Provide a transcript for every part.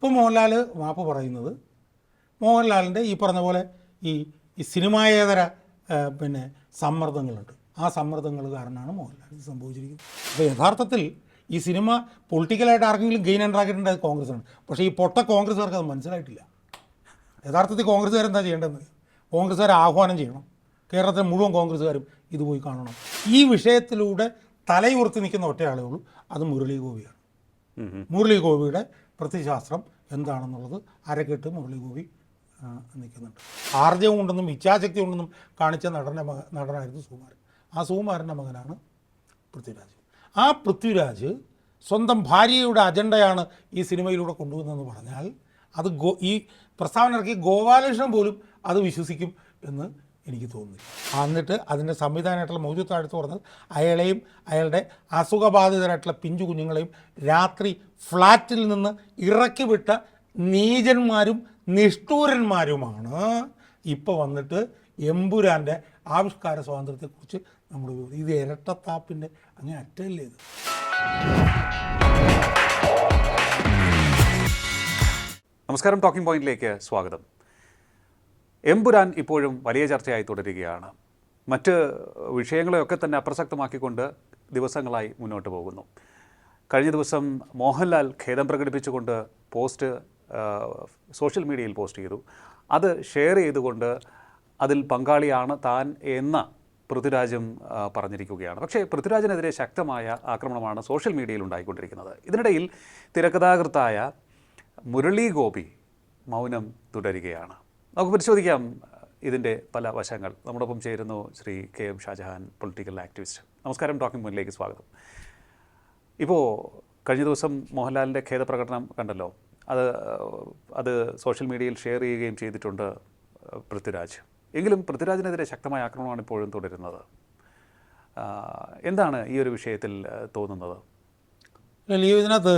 ഇപ്പം മോഹൻലാൽ മാപ്പ് പറയുന്നത് മോഹൻലാലിന്റെ ഈ പറഞ്ഞ പോലെ ഈ ഈ സിനിമായേതര പിന്നെ സമ്മർദ്ദങ്ങളുണ്ട്. ആ സമ്മർദ്ദങ്ങൾ കാരണമാണ് മോഹൻലാൽ ഇത് സംഭവിച്ചിരിക്കുന്നത്. അപ്പോൾ യഥാർത്ഥത്തിൽ ഈ സിനിമ പൊളിറ്റിക്കലായിട്ട് ആർക്കെങ്കിലും ഗെയിൻ ഉണ്ടാക്കിയിട്ടുണ്ടായത് കോൺഗ്രസ്സാണ്. പക്ഷേ ഈ പൊട്ട കോൺഗ്രസ്സുകാർക്ക് അത് മനസ്സിലായിട്ടില്ല. യഥാർത്ഥത്തിൽ കോൺഗ്രസ്സുകാർ എന്താ ചെയ്യേണ്ടതെന്ന് കോൺഗ്രസ്സുകാർ ആഹ്വാനം ചെയ്യണം. കേരളത്തിലെ മുഴുവൻ കോൺഗ്രസ്സുകാരും ഇത് പോയി കാണണം. ഈ വിഷയത്തിലൂടെ തലയുർത്തി നിൽക്കുന്ന ഒറ്റയാളേ ഉള്ളൂ. അത് മുരളി ഗോപിയാണ്. മുരളി ഗോപിയുടെ പ്രത്യശാസ്ത്രം എന്താണെന്നുള്ളത് അരക്കെട്ട് മുരളി ഗോപി ആ, നിൽക്കുന്നുണ്ട്. ആർജവം ഉണ്ടെന്നും ഇച്ഛാശക്തി ഉണ്ടെന്നും കാണിച്ച നടന്റെ മക നടനായിരുന്നു സുകുമാരൻ. ആ സുകുമാരന്റെ മകനാണ് പൃഥ്വിരാജ്. ആ പൃഥ്വിരാജ് സ്വന്തം ഭാര്യയുടെ അജണ്ടയാണ് ഈ സിനിമയിലൂടെ കൊണ്ടുവന്നതെന്ന് പറഞ്ഞാൽ അത് ഗോ ഈ പ്രസ്താവന ഇറക്കി ഗോപാലകൃഷ്ണൻ പോലും അത് വിശ്വസിക്കും എന്ന് എനിക്ക് തോന്നുന്നു എന്നിട്ട് അതിന്റെ സംവിധാനമായിട്ടുള്ള മൗജൂദ് അടുത്ത് പറഞ്ഞത് അയാളെയും അയാളുടെ അസുഖബാധിതരായിട്ടുള്ള പിഞ്ചു കുഞ്ഞുങ്ങളെയും രാത്രി ഫ്ലാറ്റിൽ നിന്ന് ഇറക്കി വിട്ട നീചന്മാരും നിഷ്ഠൂരന്മാരുമാണ്. ഇപ്പോൾ വന്നിട്ട് എമ്പുരാന്റെ ആവിഷ്കാര സ്വാതന്ത്ര്യത്തെക്കുറിച്ച് നമ്മൾ ഇത് ഇരട്ടത്താപ്പിന്റെ അങ്ങനെ അറ്റല്ലേ ഇത്? നമസ്കാരം ടോക്കിംഗ് പോയിന്റിലേക്ക് സ്വാഗതം. എമ്പുരാൻ ഇപ്പോഴും വലിയ ചർച്ചയായി തുടരുകയാണ്. മറ്റ് വിഷയങ്ങളെയൊക്കെ തന്നെ അപ്രസക്തമാക്കിക്കൊണ്ട് ദിവസങ്ങളായി മുന്നോട്ട് പോകുന്നു. കഴിഞ്ഞ ദിവസം മോഹൻലാൽ ഖേദം പ്രകടിപ്പിച്ചുകൊണ്ട് പോസ്റ്റ് സോഷ്യൽ മീഡിയയിൽ പോസ്റ്റ് ചെയ്തു. അത് ഷെയർ ചെയ്തുകൊണ്ട് അതിൽ പങ്കാളിയാണ് താൻ എന്ന പൃഥ്വിരാജും പറഞ്ഞിരിക്കുകയാണ്. പക്ഷേ പൃഥ്വിരാജിനെതിരെ ശക്തമായ ആക്രമണമാണ് സോഷ്യൽ മീഡിയയിൽ ഉണ്ടായിക്കൊണ്ടിരിക്കുന്നത്. ഇതിനിടയിൽ തിരക്കഥാകൃത്തായ മുരളി ഗോപി മൗനം തുടരുകയാണ്. നമുക്ക് പരിശോധിക്കാം ഇതിന്റെ പല വശങ്ങൾ. നമ്മോടൊപ്പം ചേരുന്നു Sri K M Shajahan political activist നമസ്കാരം ടോക്കിംഗ് മുന്നിലേക്ക് സ്വാഗതം. ഇപ്പോൾ കഴിഞ്ഞ ദിവസം മോഹൻലാലിന്റെ ഖേദപ്രകടനം കണ്ടല്ലോ. അത് അത് സോഷ്യൽ മീഡിയയിൽ ഷെയർ ചെയ്യുകയും ചെയ്തിട്ടുണ്ട് പൃഥ്വിരാജ്. എങ്കിലും പൃഥ്വിരാജിനെതിരെ ശക്തമായ ആക്രമണമാണ് ഇപ്പോഴും തുടരുന്നത്. എന്താണ് ഈ ഒരു വിഷയത്തിൽ തോന്നുന്നത്? ഇതിനകത്ത്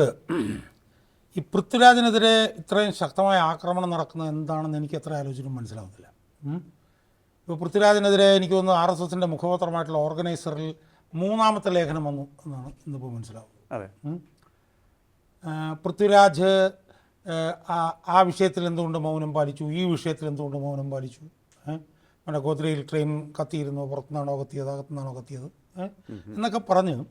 ഈ പൃഥ്വിരാജിനെതിരെ ഇത്രയും ശക്തമായ ആക്രമണം നടക്കുന്നത് എന്താണെന്ന് എനിക്ക് എത്ര ആലോചിച്ചിട്ടും മനസ്സിലാവുന്നില്ല. ഇപ്പോൾ പൃഥ്വിരാജിനെതിരെ എനിക്ക് തോന്നുന്നു ആർ എസ് എസിന്റെ മുഖപത്രമായിട്ടുള്ള ഓർഗനൈസറിൽ മൂന്നാമത്തെ ലേഖനം വന്നു എന്നാണ് ഇന്നിപ്പോൾ മനസ്സിലാവുന്നത്. അതെ. പൃഥ്വിരാജ് ആ, വിഷയത്തിൽ എന്തുകൊണ്ട് മൗനം പാലിച്ചു? ഈ വിഷയത്തിൽ എന്തുകൊണ്ട് മൗനം പാലിച്ചു? മറ്റേ ഗോദ്രയിൽ ട്രെയിൻ കത്തിയിരുന്നു? പുറത്തുനിന്നാണോ കത്തിയത്? അകത്തുനിന്നാണോ കത്തിയത്? എന്നൊക്കെ പറഞ്ഞ്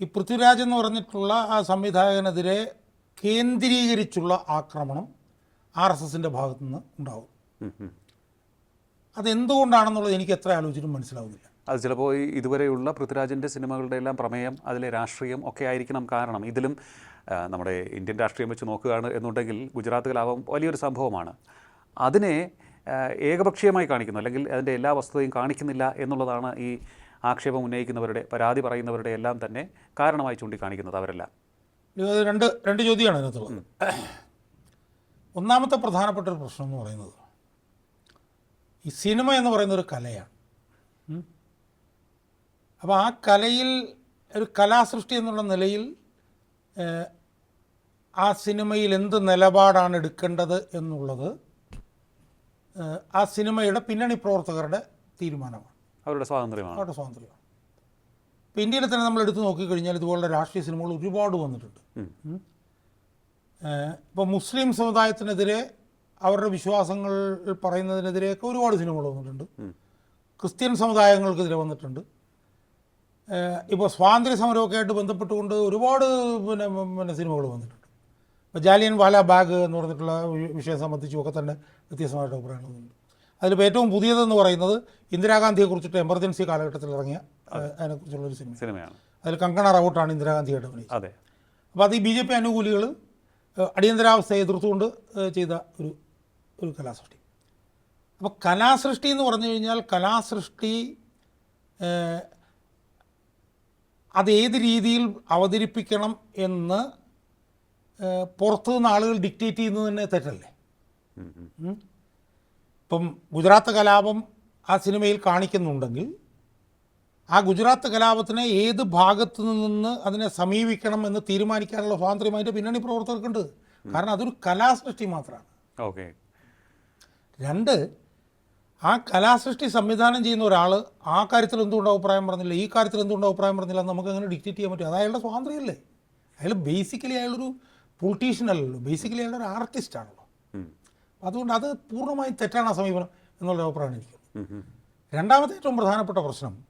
ഈ പൃഥ്വിരാജ് എന്ന് പറഞ്ഞിട്ടുള്ള ആ സംവിധായകനെതിരെ കേന്ദ്രീകരിച്ചുള്ള ആക്രമണം ആർ എസ് എസിന്റെ ഭാഗത്തു നിന്ന് ഉണ്ടാവും. അതെന്തുകൊണ്ടാണെന്നുള്ളത് എനിക്ക് എത്ര ആലോചിച്ചിട്ടും മനസ്സിലാവുന്നില്ല. അത് ചിലപ്പോൾ ഇതുവരെയുള്ള പൃഥ്വിരാജിന്റെ സിനിമകളുടെ എല്ലാം പ്രമേയം അതിലെ രാഷ്ട്രീയം ഒക്കെ ആയിരിക്കണം കാരണം. ഇതിലും നമ്മുടെ ഇന്ത്യൻ രാഷ്ട്രീയം വെച്ച് നോക്കുകയാണ് എന്നുണ്ടെങ്കിൽ ഗുജറാത്ത് കലാപം വലിയൊരു സംഭവമാണ്. അതിനെ ഏകപക്ഷീയമായി കാണിക്കുന്നു. അല്ലെങ്കിൽ അതിന്റെ എല്ലാ വസ്തുതയും കാണിക്കുന്നില്ല എന്നുള്ളതാണ് ഈ ആക്ഷേപം ഉന്നയിക്കുന്നവരുടെ പരാതി പറയുന്നവരുടെ എല്ലാം തന്നെ കാരണമായി ചൂണ്ടിക്കാണിക്കുന്നത് അവരെല്ലാം. രണ്ട് രണ്ട് ചോദ്യമാണ് അതിനകത്തുള്ളത് ഒന്നാമത്തെ പ്രധാനപ്പെട്ട ഒരു പ്രശ്നം എന്ന് പറയുന്നത് ഈ സിനിമ എന്ന് പറയുന്ന ഒരു കലയാണ്. അപ്പോൾ ആ കലയിൽ ഒരു കലാസൃഷ്ടി എന്നുള്ള നിലയിൽ ആ സിനിമയിൽ എന്ത് നിലപാടാണ് എടുക്കേണ്ടത് എന്നുള്ളത് ആ സിനിമയുടെ പിന്നണി പ്രവർത്തകരുടെ തീരുമാനമാണ്. അവരുടെ സ്വാതന്ത്ര്യമാണ്. അവരുടെ സ്വാതന്ത്ര്യമാണ്. ഇപ്പോൾ ഇന്ത്യയിൽ തന്നെ നമ്മൾ എടുത്തു നോക്കിക്കഴിഞ്ഞാൽ ഇതുപോലുള്ള രാഷ്ട്രീയ സിനിമകൾ ഒരുപാട് വന്നിട്ടുണ്ട്. ഇപ്പോൾ മുസ്ലിം സമുദായത്തിനെതിരെ അവരുടെ വിശ്വാസങ്ങൾ പറയുന്നതിനെതിരെയൊക്കെ ഒരുപാട് സിനിമകൾ വന്നിട്ടുണ്ട്. ക്രിസ്ത്യൻ സമുദായങ്ങൾക്കെതിരെ വന്നിട്ടുണ്ട്. ഇപ്പോൾ സ്വാതന്ത്ര്യ സമരമൊക്കെ ആയിട്ട് ബന്ധപ്പെട്ടുകൊണ്ട് ഒരുപാട് പിന്നെ പിന്നെ സിനിമകൾ വന്നിട്ടുണ്ട്. ഇപ്പോൾ ജാലിയൻ വാല ബാഗ് എന്ന് പറഞ്ഞിട്ടുള്ള വിഷയം സംബന്ധിച്ചുമൊക്കെ തന്നെ വ്യത്യസ്തമായിട്ട് അഭിപ്രായങ്ങൾ വന്നിട്ടുണ്ട് അതിലിപ്പോൾ ഏറ്റവും പുതിയതെന്ന് പറയുന്നത് ഇന്ദിരാഗാന്ധിയെക്കുറിച്ചിട്ട് എമർജൻസി കാലഘട്ടത്തിൽ ഇറങ്ങിയ ഏഹ്, അതിനെക്കുറിച്ചുള്ളൊരു സിനിമ. സിനിമയാണ്. അതിൽ കങ്കണ റൗട്ടാണ് ഇന്ദിരാഗാന്ധിയായിട്ട് അഭിനയിച്ചത്. അതെ. അപ്പോൾ അത് ഈ ബി ജെ പി അനുകൂലികൾ അടിയന്തരാവസ്ഥയെ എതിർത്തുകൊണ്ട് ചെയ്ത ഒരു ഒരു കലാസൃഷ്ടി. അപ്പോൾ കലാസൃഷ്ടി എന്ന് പറഞ്ഞു കഴിഞ്ഞാൽ കലാസൃഷ്ടി അത് ഏത് രീതിയിൽ അവതരിപ്പിക്കണം എന്ന് പുറത്തുനിന്ന് പുറത്തു നിന്ന് ആളുകൾ ഡിക്റ്റേറ്റ് ചെയ്യുന്നത് തന്നെ തെറ്റല്ലേ. ഇപ്പം ഗുജറാത്ത് കലാപം ആ സിനിമയിൽ കാണിക്കുന്നുണ്ടെങ്കിൽ ആ ഗുജറാത്ത് കലാപത്തിനെ ഏത് ഭാഗത്ത് നിന്ന് അതിനെ സമീപിക്കണം എന്ന് തീരുമാനിക്കാനുള്ള സ്വാതന്ത്ര്യം അതിന്റെ പിന്നണി പ്രവർത്തകർക്കുണ്ട്. കാരണം അതൊരു കലാസൃഷ്ടി മാത്രമാണ്. ഓക്കെ. രണ്ട് ആ കലാസൃഷ്ടി സംവിധാനം ചെയ്യുന്ന ഒരാൾ ആ കാര്യത്തിൽ എന്തുകൊണ്ട് അഭിപ്രായം പറഞ്ഞില്ല? ഈ കാര്യത്തിൽ എന്തുകൊണ്ട് അഭിപ്രായം പറഞ്ഞില്ല? നമുക്ക് അങ്ങനെ ഡിക്റ്റേറ്റ് ചെയ്യാൻ പറ്റും. അത് അയാളുടെ സ്വാതന്ത്ര്യമല്ലേ അയാൾ ബേസിക്കലി അയാളൊരു പൊളിറ്റീഷ്യൻ അല്ലല്ലോ. ബേസിക്കലി അയാളൊരു ഒരു ആർട്ടിസ്റ്റ് ആണല്ലോ. അതുകൊണ്ട് അത് പൂർണമായും തെറ്റാണ് ആ സമീപനം എന്നുള്ള അഭിപ്രായമാണ് എനിക്ക്. രണ്ടാമത്തെ ഏറ്റവും പ്രധാനപ്പെട്ട പ്രശ്നം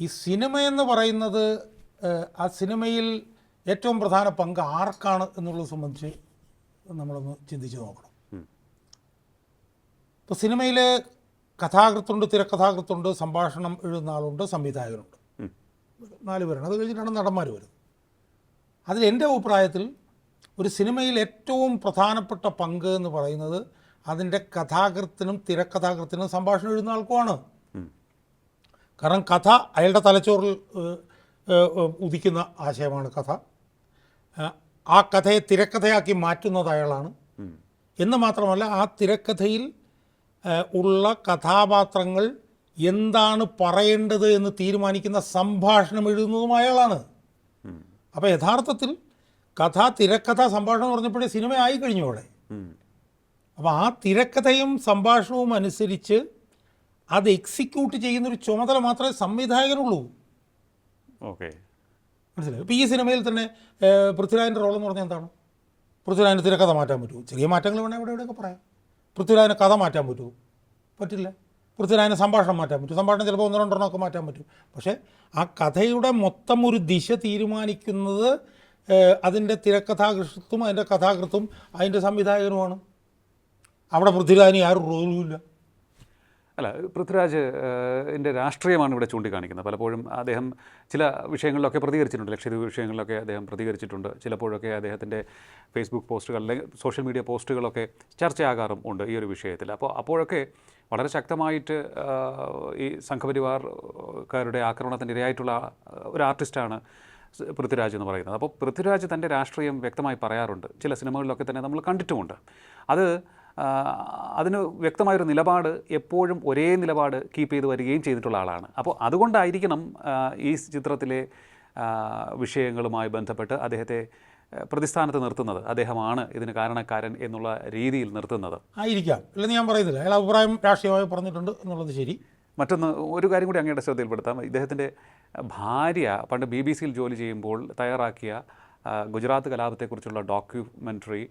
ഈ സിനിമ എന്ന് പറയുന്നത് ആ സിനിമയിൽ ഏറ്റവും പ്രധാന പങ്ക് ആർക്കാണ് എന്നുള്ളത് സംബന്ധിച്ച് നമ്മളൊന്ന് ചിന്തിച്ച് നോക്കണം. ഇപ്പോൾ സിനിമയിൽ കഥാകൃത്തുണ്ട് തിരക്കഥാകൃത്തുണ്ട് സംഭാഷണം എഴുതുന്ന ആളുണ്ട് സംവിധായകനുണ്ട് നാല് പേരാണ്. അത് കഴിഞ്ഞിട്ടാണ് നടന്മാർ വരുന്നത്. അതിൽ എന്റെ അഭിപ്രായത്തിൽ ഒരു സിനിമയിൽ ഏറ്റവും പ്രധാനപ്പെട്ട പങ്ക് എന്ന് പറയുന്നത് അതിന്റെ കഥാകൃത്തിനും തിരക്കഥാകൃത്തിനും സംഭാഷണം എഴുതുന്ന ആൾക്കുമാണ്. കാരണം കഥ അയാളുടെ തലച്ചോറിൽ ഉദിക്കുന്ന ആശയമാണ് കഥ ആ കഥയെ തിരക്കഥയാക്കി മാറ്റുന്നത് അയാളാണ്. എന്ന് മാത്രമല്ല ആ തിരക്കഥയിൽ ഉള്ള കഥാപാത്രങ്ങൾ എന്താണ് പറയേണ്ടത് എന്ന് തീരുമാനിക്കുന്ന സംഭാഷണം എഴുതുന്നതും അയാളാണ്. അപ്പോൾ യഥാർത്ഥത്തിൽ കഥ തിരക്കഥ സംഭാഷണം പറഞ്ഞപ്പോഴേ സിനിമ ആയി കഴിഞ്ഞു അവിടെ. അപ്പോൾ ആ തിരക്കഥയും സംഭാഷണവും അനുസരിച്ച് അത് എക്സിക്യൂട്ട് ചെയ്യുന്നൊരു ചുമതല മാത്രമേ സംവിധായകനുള്ളൂ. ഓക്കെ. മനസ്സിലായി? ഇപ്പോൾ ഈ സിനിമയിൽ തന്നെ പൃഥ്വിരാജന്റെ റോൾ എന്ന് പറഞ്ഞാൽ എന്താണ്? പൃഥ്വിരാജിന് തിരക്കഥ മാറ്റാൻ പറ്റുമോ? ചെറിയ മാറ്റങ്ങൾ വേണേൽ ഇവിടെ ഇവിടെയൊക്കെ പറയാം. പൃഥ്വിരാജിന് കഥ മാറ്റാൻ പറ്റുമോ? പറ്റില്ല. പൃഥ്വിരാജിന് സംഭാഷണം മാറ്റാൻ പറ്റും സംഭാഷണം ചിലപ്പോൾ ഒന്നോ രണ്ടോ രണ്ടെണ്ണമൊക്കെ മാറ്റാൻ പറ്റും പക്ഷേ ആ കഥയുടെ മൊത്തം ഒരു ദിശ തീരുമാനിക്കുന്നത് അതിന്റെ തിരക്കഥാകൃത്തും അതിന്റെ കഥാകൃത്തും അതിന്റെ സംവിധായകനുമാണ്. അവിടെ പൃഥ്വിരാജിന് ആരും റോളും ഇല്ല. അല്ല പൃഥ്വിരാജ് എന്റെ രാഷ്ട്രീയമാണ് ഇവിടെ ചൂണ്ടിക്കാണിക്കുന്നത്. പലപ്പോഴും അദ്ദേഹം ചില വിഷയങ്ങളിലൊക്കെ പ്രതികരിച്ചിട്ടുണ്ട്. ലക്ഷദ്വീപ് വിഷയങ്ങളിലൊക്കെ അദ്ദേഹം പ്രതികരിച്ചിട്ടുണ്ട്. ചിലപ്പോഴൊക്കെ അദ്ദേഹത്തിന്റെ ഫേസ്ബുക്ക് പോസ്റ്റുകൾ അല്ലെങ്കിൽ സോഷ്യൽ മീഡിയ പോസ്റ്റുകളൊക്കെ ചർച്ചയാകാറും ഉണ്ട് ഈ ഒരു വിഷയത്തിൽ. അപ്പോൾ അപ്പോഴൊക്കെ വളരെ ശക്തമായിട്ട് ഈ സംഘപരിവാർക്കാരുടെ ആക്രമണത്തിന്റെ ഇരയായിട്ടുള്ള ഒരു ആർട്ടിസ്റ്റാണ് പൃഥ്വിരാജ് എന്ന് പറയുന്നത്. അപ്പോൾ പൃഥ്വിരാജ് തന്റെ രാഷ്ട്രീയം വ്യക്തമായി പറയാറുണ്ട്. ചില സിനിമകളിലൊക്കെ തന്നെ നമ്മൾ കണ്ടിട്ടുമുണ്ട്. അത് അതിന് വ്യക്തമായൊരു നിലപാട് എപ്പോഴും ഒരേ നിലപാട് കീപ്പ് ചെയ്ത് വരികയും ചെയ്തിട്ടുള്ള ആളാണ്. അപ്പോൾ അതുകൊണ്ടായിരിക്കണം ഈ ചിത്രത്തിലെ വിഷയങ്ങളുമായി ബന്ധപ്പെട്ട് അദ്ദേഹത്തെ പ്രതിസ്ഥാനത്ത് നിർത്തുന്നത്. അദ്ദേഹമാണ് ഇതിന് കാരണക്കാരൻ എന്നുള്ള രീതിയിൽ നിർത്തുന്നത്. ആയിരിക്കാം. ഇല്ലെന്ന് ഞാൻ പറയുന്നില്ല. അയാൾ അഭിപ്രായം രാഷ്ട്രീയമായി പറഞ്ഞിട്ടുണ്ട് എന്നുള്ളത് ശരി. മറ്റൊന്ന് ഒരു കാര്യം കൂടി അങ്ങയുടെ ശ്രദ്ധയിൽപ്പെടുത്താം. ഇദ്ദേഹത്തിന്റെ ഭാര്യ പണ്ട് ബി ബി സിയിൽ ജോലി ചെയ്യുമ്പോൾ തയ്യാറാക്കിയ ഗുജറാത്ത് കലാപത്തെക്കുറിച്ചുള്ള ഡോക്യുമെന്ററി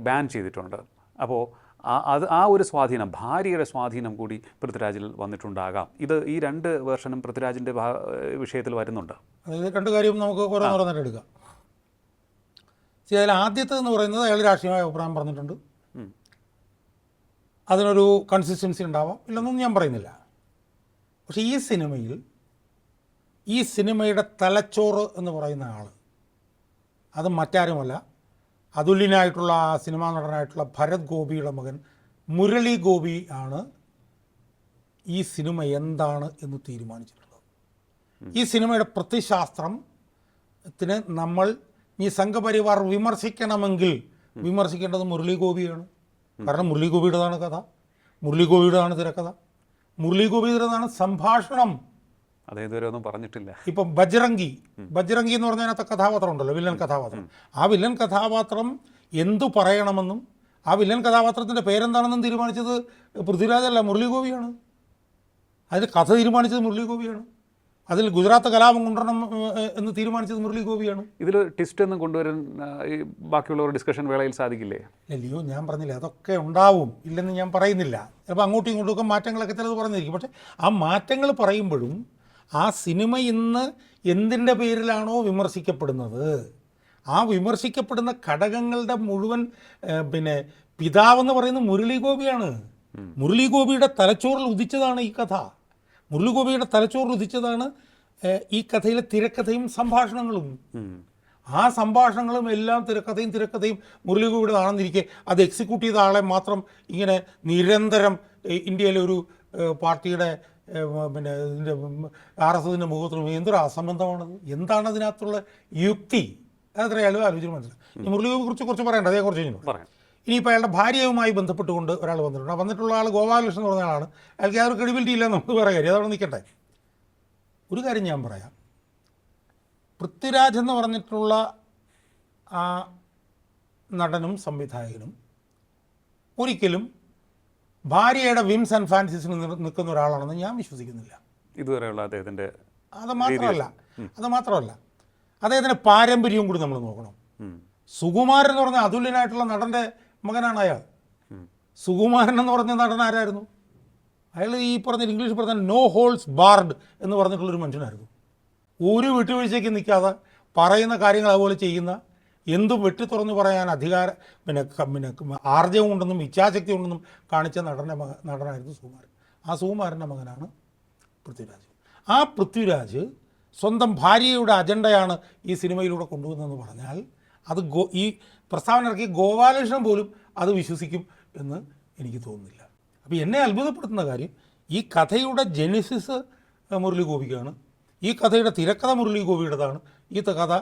ബാൻ ചെയ്തിട്ടുണ്ട്. അപ്പോൾ ആ- അത് ആ ഒരു സ്വാധീനം ഭാര്യയുടെ സ്വാധീനം കൂടി പൃഥ്വിരാജിൽ വന്നിട്ടുണ്ടാകാം. ഇത് ഈ രണ്ട് വേർഷനും പൃഥ്വിരാജിന്റെ ഭാ- വിഷയത്തിൽ വരുന്നുണ്ട്. അതായത് രണ്ട് കാര്യവും നമുക്ക് ഓരോന്നോരോന്നായിട്ട് എടുക്കാം. അതിൽ എന്ന് പറയുന്നത് അയാൾ രാഷ്ട്രീയമായ അഭിപ്രായം പറഞ്ഞിട്ടുണ്ട്. അതിനൊരു കൺസിസ്റ്റൻസി ഉണ്ടാവാം. ഇല്ലെന്നൊന്നും ഞാൻ പറയുന്നില്ല. പക്ഷേ ഈ സിനിമയിൽ ഈ സിനിമയുടെ തലച്ചോറ് എന്ന് പറയുന്ന ആൾ അത് മറ്റാരുമല്ല അതുല്യനായിട്ടുള്ള ആ സിനിമാ നടനായിട്ടുള്ള ഭരത് ഗോപിയുടെ മകൻ മുരളി ഗോപി ആണ് ഈ സിനിമ എന്താണ് എന്ന് തീരുമാനിച്ചിട്ടുള്ളത്. ഈ സിനിമയുടെ പ്രത്യശാസ്ത്രത്തിന് നമ്മൾ ഈ സംഘപരിവാർ വിമർശിക്കണമെങ്കിൽ വിമർശിക്കേണ്ടത് മുരളി ഗോപിയാണ്. കാരണം മുരളി ഗോപിയുടേതാണ് കഥ. മുരളി ഗോപിയുടേതാണ് തിരക്കഥ. മുരളി ഗോപിയുടേതാണ് സംഭാഷണം. അദ്ദേഹം ഇതുവരെ ഒന്നും പറഞ്ഞിട്ടില്ല. ഇപ്പം ബജ്രംഗി ബജ്രംഗി എന്ന് പറഞ്ഞ അതിനകത്ത് കഥാപാത്രം ഉണ്ടല്ലോ വില്ലൻ കഥാപാത്രം. ആ വില്ലൻ കഥാപാത്രം എന്തു പറയണമെന്നും ആ വില്ലൻ കഥാപാത്രത്തിന്റെ പേരെന്താണെന്നും തീരുമാനിച്ചത് പൃഥ്വിരാജല്ല മുരളീഗോപിയാണ്. അതിൽ കഥ തീരുമാനിച്ചത് മുരളീഗോപിയാണ്. അതിൽ ഗുജറാത്ത് കലാപം കൊണ്ടുവരണം എന്ന് തീരുമാനിച്ചത് മുരളി ഗോപിയാണ് ഇതിൽ ട്വിസ്റ്റ് ഒന്നും കൊണ്ടുവരാൻ ഈ ബാക്കിയുള്ളവർ ഡിസ്കഷൻ വേളയിൽ സാധിക്കില്ലേ? അല്ലയോ ഞാൻ പറഞ്ഞില്ല അതൊക്കെ ഉണ്ടാവും ഇല്ലെന്ന് ഞാൻ പറയുന്നില്ല. ചിലപ്പോൾ അങ്ങോട്ടും ഇങ്ങോട്ടും ഒക്കെ മാറ്റങ്ങളൊക്കെ ചിലത് പറഞ്ഞിരിക്കും. പക്ഷേ ആ മാറ്റങ്ങൾ പറയുമ്പോഴും ആ സിനിമ ഇന്ന് എന്തിന്റെ പേരിലാണോ വിമർശിക്കപ്പെടുന്നത്? ആ വിമർശിക്കപ്പെടുന്ന ഘടകങ്ങളുടെ മുഴുവൻ പിന്നെ പിതാവെന്ന് പറയുന്ന മുരളി ഗോപിയാണ് മുരളി ഗോപിയുടെ തലച്ചോറിൽ ഉദിച്ചതാണ് ഈ കഥ. മുരളി ഗോപിയുടെ തലച്ചോറിൽ ഉദിച്ചതാണ് ഈ കഥയിലെ തിരക്കഥയും സംഭാഷണങ്ങളും. ആ സംഭാഷണങ്ങളും എല്ലാം തിരക്കഥയും തിരക്കഥയും മുരളിഗോപിയുടെ ആണെന്നിരിക്കെ അത് എക്സിക്യൂട്ട് ചെയ്ത ആളെ മാത്രം ഇങ്ങനെ നിരന്തരം ഇന്ത്യയിലെ ഒരു പാർട്ടിയുടെ പിന്നെ ഇതിന്റെ ആർ എസ് എസിന്റെ മുഖത്തും എന്തൊരു അസംബന്ധമാണത്? എന്താണ് അതിനകത്തുള്ള യുക്തി? അതെത്രയാലും ആലോചിച്ച് മനസ്സിലായി. മുരളിയെ കുറിച്ച് കുറച്ച് പറയണ്ട അതേക്കുറിച്ച് കഴിഞ്ഞു പറയാം. ഇനിയിപ്പോൾ അയാളുടെ ഭാര്യയുമായി ബന്ധപ്പെട്ടുകൊണ്ട് ഒരാൾ വന്നിട്ടുണ്ട്. ആ വന്നിട്ടുള്ള ആൾ ഗോപാലകൃഷ്ണൻ എന്ന് പറഞ്ഞ ആളാണ്. അയാൾക്ക് യാതൊരു ക്രെഡിബിലിറ്റി ഇല്ല നമുക്ക് പറയാം. കാര്യം അതവിടെ നിൽക്കട്ടെ. ഒരു കാര്യം ഞാൻ പറയാം. പൃഥ്വിരാജ് എന്ന് പറഞ്ഞിട്ടുള്ള ആ നടനും സംവിധായകനും ഒരിക്കലും ഭാര്യയുടെ വിംസ് ആൻഡ് ഫാൻസീസിന് നിൽക്കുന്ന ഒരാളാണെന്ന് ഞാൻ വിശ്വസിക്കുന്നില്ല. ഇതുവരെയുള്ള അദ്ദേഹത്തിന്റെ അത് മാത്രമല്ല. അത് മാത്രമല്ല. അദ്ദേഹത്തിന്റെ പാരമ്പര്യവും കൂടി നമ്മൾ നോക്കണം. സുകുമാരൻ എന്ന് പറഞ്ഞ അതുല്യനായിട്ടുള്ള നടന്റെ മകനാണ് അയാൾ. സുകുമാരൻ എന്ന് പറഞ്ഞ നടൻ ആരായിരുന്നു? അയാൾ ഈ പറഞ്ഞ ഇംഗ്ലീഷ് പറഞ്ഞ നോ ഹോൾസ് ബാർഡ് എന്ന് പറഞ്ഞിട്ടുള്ളൊരു മനുഷ്യനായിരുന്നു. ഒരു വിട്ടുവീഴ്ചയ്ക്ക് നിൽക്കാതെ പറയുന്ന കാര്യങ്ങൾ അതുപോലെ ചെയ്യുന്ന എന്തും വെട്ടി തുറന്നു പറയാൻ അധികാര പിന്നെ പിന്നെ ആർജവം ഉണ്ടെന്നും ഇച്ഛാശക്തി ഉണ്ടെന്നും കാണിച്ച നടന്റെ മക നടനായിരുന്നു സുകുമാരൻ. ആ സുകുമാരന്റെ മകനാണ് പൃഥ്വിരാജ്. ആ പൃഥ്വിരാജ് സ്വന്തം ഭാര്യയുടെ അജണ്ടയാണ് ഈ സിനിമയിലൂടെ കൊണ്ടുവന്നതെന്ന് പറഞ്ഞാൽ അത് ഗോ ഈ പ്രസ്താവന ഇറക്കി ഗോപാലകൃഷ്ണൻ പോലും അത് വിശ്വസിക്കും എന്ന് എനിക്ക് തോന്നുന്നില്ല. അപ്പോൾ എന്നെ അത്ഭുതപ്പെടുത്തുന്ന കാര്യം ഈ കഥയുടെ ജെനിസിസ് മുരളി ഗോപിക്കാണ് ഈ കഥയുടെ തിരക്കഥ മുരളി ഗോപിയുടേതാണ് ഈ കഥ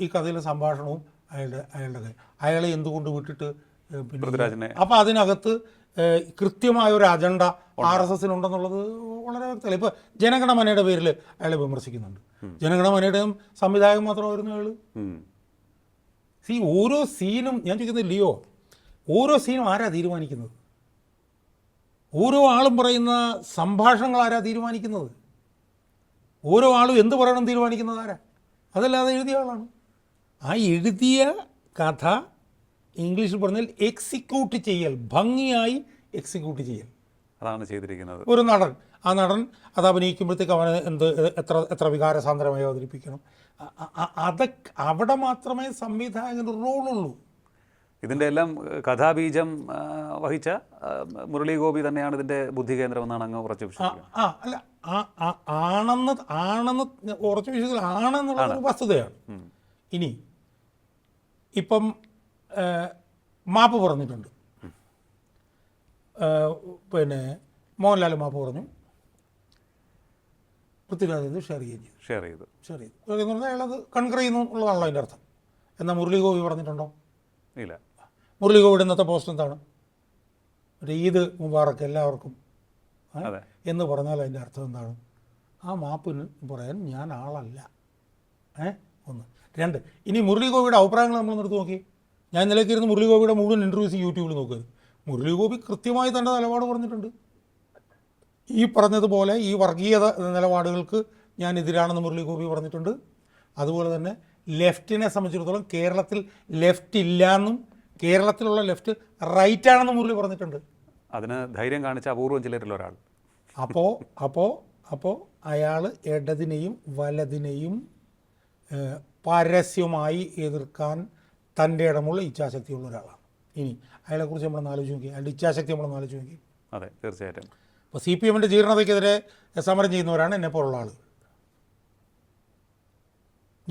ഈ കഥയിലെ സംഭാഷണവും അയാളുടെ അയാളുടെ കൈ- അയാളെ എന്തുകൊണ്ട് വിട്ടിട്ട് പിന്നെ പൃഥ്വിരാജിനെ അപ്പോൾ അതിനകത്ത് കൃത്യമായ ഒരു അജണ്ട ആർ എസ് എസിനുണ്ടെന്നുള്ളത് വളരെ വ്യക്തമല്ല. ഇപ്പോൾ ജനഗണമനയുടെ പേരിൽ അയാളെ വിമർശിക്കുന്നുണ്ട്. ജനഗണമനയുടെയും സംവിധായകൻ മാത്രമായിരുന്നു അയാൾ സി ഓരോ സീനും ഞാൻ ചോദിക്കുന്നത് ലിയോ ഓരോ സീനും ആരാ തീരുമാനിക്കുന്നത്? ഓരോ ആളും പറയുന്ന സംഭാഷണങ്ങൾ ആരാ തീരുമാനിക്കുന്നത്? ഓരോ ആളും എന്ത് പറയണം തീരുമാനിക്കുന്നത് ആരാ? അതല്ലാതെ എഴുതിയ ആളാണ്. ആ എഴുതിയ കഥ ഇംഗ്ലീഷിൽ പറഞ്ഞാൽ എക്സിക്യൂട്ട് ചെയ്യൽ ഭംഗിയായി എക്സിക്യൂട്ട് ചെയ്യൽ. അതാണ് ചെയ്തിരിക്കുന്നത്. ഒരു നടൻ. ആ നടൻ അത് അഭിനയിക്കുമ്പോഴത്തേക്ക് അവന് എന്ത് എത്ര എത്ര വികാരസാന്ദ്രമായി അവതരിപ്പിക്കണം. അതൊക്കെ അവിടെ മാത്രമേ സംവിധായകന് റോളുള്ളൂ ഇതിന്റെ എല്ലാം കഥാബീജം വഹിച്ച മുരളി ഗോപി തന്നെയാണ് ഇതിന്റെ ബുദ്ധി കേന്ദ്രം എന്നാണ് അങ്ങ് ഉറച്ചു അല്ല ആണെന്ന് ആണെന്ന് ഉറച്ചു വിഷയത്തിൽ ആണെന്നുള്ള വസ്തുതയാണ്. ഇനി ഇപ്പം മാപ്പ് പറഞ്ഞിട്ടുണ്ട്. പിന്നെ മോഹൻലാൽ മാപ്പ് പറഞ്ഞു. പൃഥ്വിരാജ് ഇത് ഷെയർ ചെയ്യുകയും ചെയ്തു. ഷെയർ ചെയ്തു. ഷെയർ ചെയ്തു. ചെയ്യുന്നു പറഞ്ഞാൽ അയാളത് കൺകർ ചെയ്യുന്നു എന്നുള്ളതാണല്ലോ അതിന്റെ അർത്ഥം. എന്നാൽ മുരളി ഗോപി പറഞ്ഞിട്ടുണ്ടോ? ഇല്ല. മുരളി ഗോപിയുടെ ഇന്നത്തെ പോസ്റ്റ് എന്താണ്? ഒരു ഈദ് മുബാറക്ക് എല്ലാവർക്കും എന്ന് പറഞ്ഞാൽ അതിന്റെ അർത്ഥം എന്താണ്? ആ മാപ്പിന് പറയാൻ ഞാൻ ആളല്ല ഏ ഒന്ന്. രണ്ട് ഇനി മുരളി ഗോപിയുടെ അഭിപ്രായങ്ങൾ നമ്മൾ നിർത്തി നോക്കി. ഞാൻ നിലയ്ക്കിരുന്ന് മുരളിഗോപിയുടെ മുരളി ഗോപിയുടെ മുഴുവൻ ഇന്റർവ്യൂസ് യൂട്യൂബിൽ നോക്കുക മുരളി ഗോപി കൃത്യമായി തന്റെ നിലപാട് പറഞ്ഞിട്ടുണ്ട്. ഈ പറഞ്ഞതുപോലെ ഈ വർഗീയത നിലപാടുകൾക്ക് ഞാൻ എതിരാണെന്ന് മുരളി ഗോപി പറഞ്ഞിട്ടുണ്ട്. അതുപോലെ തന്നെ ലെഫ്റ്റിനെ സംബന്ധിച്ചിടത്തോളം കേരളത്തിൽ ലെഫ്റ്റ് ഇല്ലയെന്നും കേരളത്തിലുള്ള ലെഫ്റ്റ് റൈറ്റ് ആണെന്ന് മുരളി പറഞ്ഞിട്ടുണ്ട്. അതിന് ധൈര്യം കാണിച്ച അപൂർവം ചിലരിൽ ഒരാൾ. അപ്പോൾ അപ്പോൾ അപ്പോൾ അയാൾ ഇടതിനെയും വലതിനെയും പരസ്യമായി എതിർക്കാൻ തന്റെ ഇടമുള്ള ഇച്ഛാശക്തിയുള്ള ഒരാളാണ്. ഇനി അയാളെക്കുറിച്ച് നമ്മൾ ആലോചിച്ച് നോക്കി അയാളുടെ ഇച്ഛാശക്തി നമ്മൾ ആലോചിച്ച് നോക്കി അതെ തീർച്ചയായിട്ടും. അപ്പോൾ സി പി എമ്മിന്റെ ജീർണതയ്ക്കെതിരെ സമരം ചെയ്യുന്നവരാണ് എന്നെ പോലുള്ള ആളുകൾ.